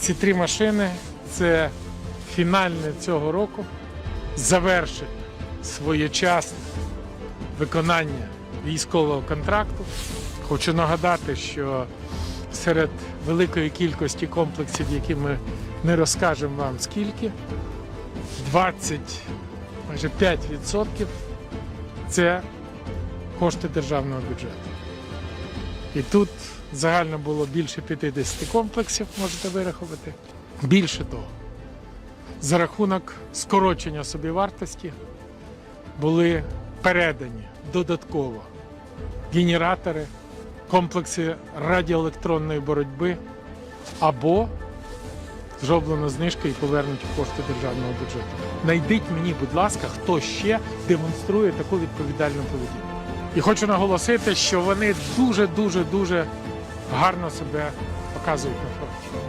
Ці три машини це фінальне цього року завершить своєчасне виконання військового контракту. Хочу нагадати, що серед великої кількості комплексів, які ми не розкажемо вам скільки, 20, майже 5% це кошти державного бюджету. І тут загально було більше 50 комплексів, можете вирахувати. Більше того, за рахунок скорочення собівартості були передані додатково генератори, комплекси радіоелектронної боротьби або зроблено знижки і повернуті кошти державного бюджету. Найдіть мені, будь ласка, хто ще демонструє таку відповідальну поведінку. І хочу наголосити, що вони дуже дуже дуже гарно себе показують на фронті.